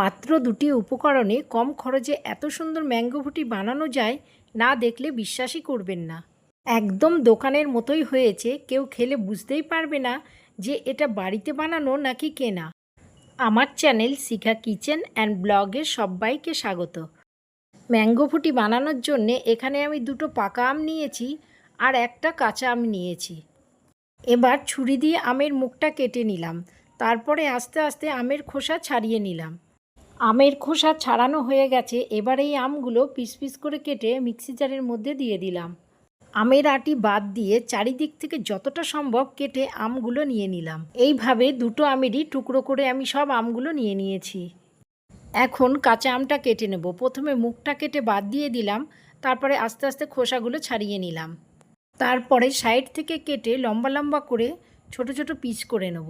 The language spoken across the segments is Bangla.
মাত্র দুটি উপকরণে কম খরচে এত সুন্দর ম্যাঙ্গো ফুটি বানানো যায়, না দেখলে বিশ্বাসই করবেন না। একদম দোকানের মতোই হয়েছে, কেউ খেলে বুঝতেই পারবে না যে এটা বাড়িতে বানানো নাকি কেনা। আমার চ্যানেল শিখা কিচেন অ্যান্ড ব্লগে সবাইকে স্বাগত। ম্যাঙ্গো ফুটি বানানোর জন্যে এখানে আমি দুটো পাকা আম নিয়েছি আর একটা কাঁচা আম নিয়েছি। এবার ছুরি দিয়ে আমের মুখটা কেটে নিলাম, তারপরে আস্তে আস্তে আমের খোসা ছাড়িয়ে নিলাম। আমের খোসা ছাড়ানো হয়ে গেছে, এবার এই আমগুলো পিস পিস করে কেটে মিক্সি জারের মধ্যে দিয়ে দিলাম। আমের আটি বাদ দিয়ে চারিদিক থেকে যতটা সম্ভব কেটে আমগুলো নিয়ে নিলাম। এইভাবে দুটো আমেরই টুকরো করে আমি সব আমগুলো নিয়ে নিয়েছি। এখন কাঁচা আমটা কেটে নেব। প্রথমে মুখটা কেটে বাদ দিয়ে দিলাম, তারপরে আস্তে আস্তে খোসাগুলো ছাড়িয়ে নিলাম। তারপরে সাইড থেকে কেটে লম্বা লম্বা করে ছোট ছোট পিস করে নেব।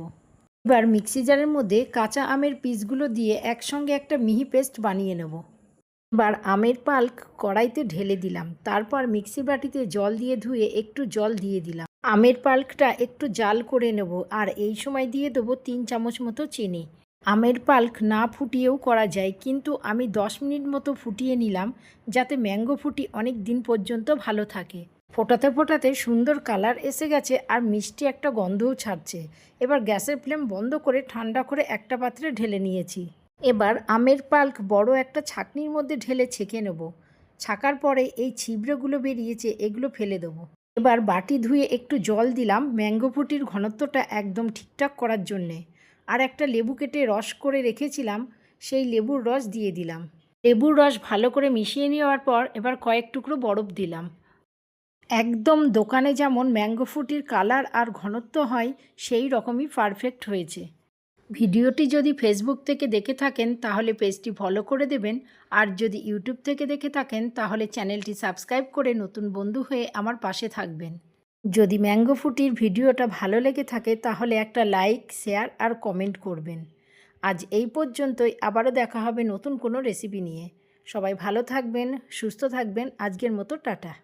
এবার মিক্সি জারের মধ্যে কাঁচা আমের পিসগুলো দিয়ে একসঙ্গে একটা মিহি পেস্ট বানিয়ে নেব। এবার আমের পাল্ক কড়াইতে ঢেলে দিলাম। তারপর মিক্সি বাটিতে জল দিয়ে ধুয়ে একটু জল দিয়ে দিলাম। আমের পাল্কটা একটু জাল করে নেব আর এই সময় দিয়ে দেবো তিন চামচ মতো চিনি। আমের পাল্ক না ফুটিয়েও করা যায়, কিন্তু আমি দশ মিনিট মতো ফুটিয়ে নিলাম যাতে ম্যাঙ্গো ফুটি অনেক দিন পর্যন্ত ভালো থাকে। ফোটাতে ফোটাতে সুন্দর কালার এসে গেছে আর মিষ্টি একটা গন্ধও ছাড়ছে। এবার গ্যাসের ফ্লেম বন্ধ করে ঠান্ডা করে একটা পাত্রে ঢেলে নিয়েছি। এবার আমের পাল্ক বড় একটা ছাকনির মধ্যে ঢেলে ছেঁকে নেব। ছাকার পরে এই ছিবড়েগুলো বেরিয়েছে, এগুলো ফেলে দেবো। এবার বাটি ধুয়ে একটু জল দিলাম ম্যাঙ্গো ফুটির ঘনত্বটা একদম ঠিকঠাক করার জন্যে। আর একটা লেবু কেটে রস করে রেখেছিলাম, সেই লেবুর রস দিয়ে দিলাম। লেবুর রস ভালো করে মিশিয়ে নেওয়ার পর এবার কয়েক টুকরো বরফ দিলাম। একদম দোকানে যেমন ম্যাঙ্গো ফুটির কালার আর ঘনত্ব হয়, সেই রকমই পারফেক্ট হয়েছে। ভিডিওটি যদি ফেসবুক থেকে দেখে থাকেন, তাহলে পেজটি ফলো করে দেবেন। আর যদি ইউটিউব থেকে দেখে থাকেন, তাহলে চ্যানেলটি সাবস্ক্রাইব করে নতুন বন্ধু হয়ে আমার পাশে থাকবেন। যদি ম্যাঙ্গো ফুটির ভিডিওটা ভালো লেগে থাকে, তাহলে একটা লাইক শেয়ার আর কমেন্ট করবেন। আজ এই পর্যন্তই, আবারও দেখা হবে নতুন কোনো রেসিপি নিয়ে। সবাই ভালো থাকবেন, সুস্থ থাকবেন, আজকের মতো টাটা।